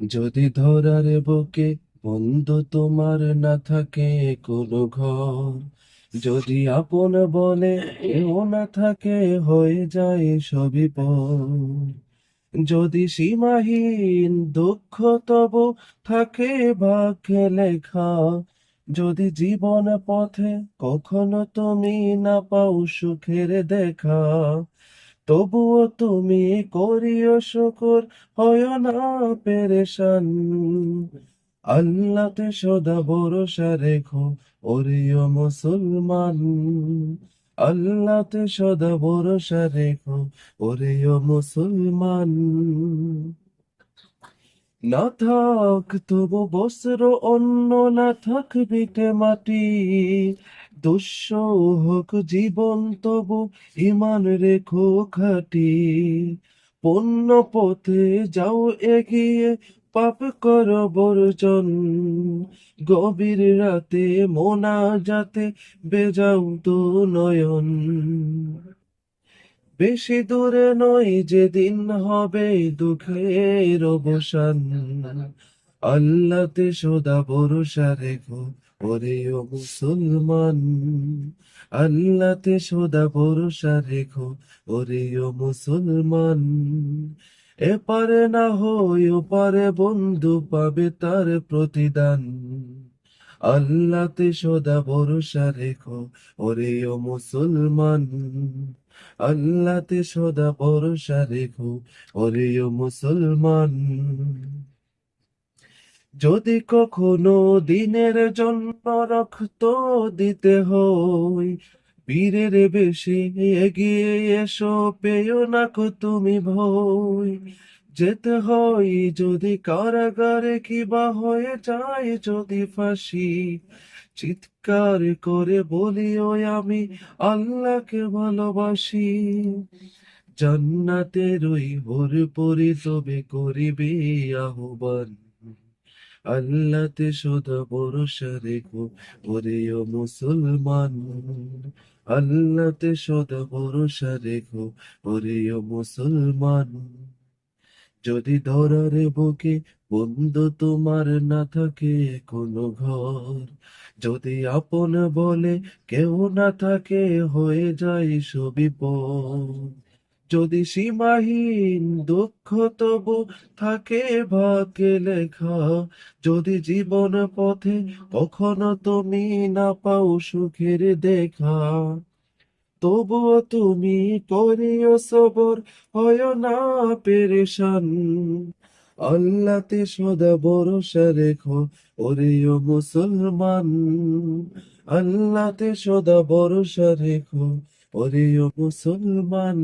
যদি ধরার বুকে বন্ধু তোমার না থাকে কোনো ঘর, যদি আপন বলে কেউ না থাকে হয়ে যায় সবই যদি সীমাহীন দুঃখ তব থাকে ভাগ্যে লেখা, যদি জীবন পথে কখনো তুমি না পাও সুখের দেখা তবুও তুমি করিও শকর, হয় না পেরেশান। আল্লাতে সদা ভরসা রেখো, ওরিও মুসলমান। আল্লাহতে সদা ভরসা রেখো, ওরিও মুসলমান। না থাক, তবু বস্ত্র অন্য না থাক বিটে মাটি। দুঃস হোক জীবন, তবু ইমান রেখো খাটি। পণ্য পথে যাও, এগিয়ে পাপ কর বর্জন। গভীর রাতে মোনা যাতে বেজাও তো নয়ন। বেশি দূরে নয় যেদিন হবে দুঃখের অবসান। আল্লাহতে সদা ভরসা রেখো ওরে ও মুসলমান। আল্লাহতে সদা ভরসা রেখো ওরে ও মুসলমান। এপারে না হয় ওপারে বন্ধু পাবে তার প্রতিদান। আল্লাহতে সদা ভরসা রেখো, ওরে ও মুসলমান। আল্লাহতে সদা ভরসা রেখো, ওরে ও মুসলমান। যদি কখনো দিনের জন্য রক্ত দিতে হয় বীরের বেশি এগিয়ে এসো, পেয় না তুমি ভয়। যেতে হয় যদি কারাগারে কিবা হয়ে যায় যদি ফাঁসি। চিৎকার করে বলিও আমি আল্লাহকে ভালোবাসি। জান্নাতের ওই ভোর পরি তবে করিবে আহ্বান। আল্লাহতে সদা ভরসা রেখো ওরে ও মুসলমান। আল্লাহতে সদা ভরসা রেখো ওরে ও মুসলমান। যদি ধরার বুকে বন্ধু তোমার না থাকে কোনো ঘর, যদি আপন বলে কেউ না থাকে হয়ে যায় সবই যদি সীমাহীন দুঃখ তবু থাকে ভাগ্যে লেখা, যদি জীবন পথে কখনো তুমি না পাও সুখের দেখা তবুও তুমি করিও সবর, হয় না পেরেশান। আল্লাহতে সদা ভরসা রেখো ওরে ও মুসলমান। আল্লাহতে সদা ভরসা রেখো ওরে ও মুসলমান।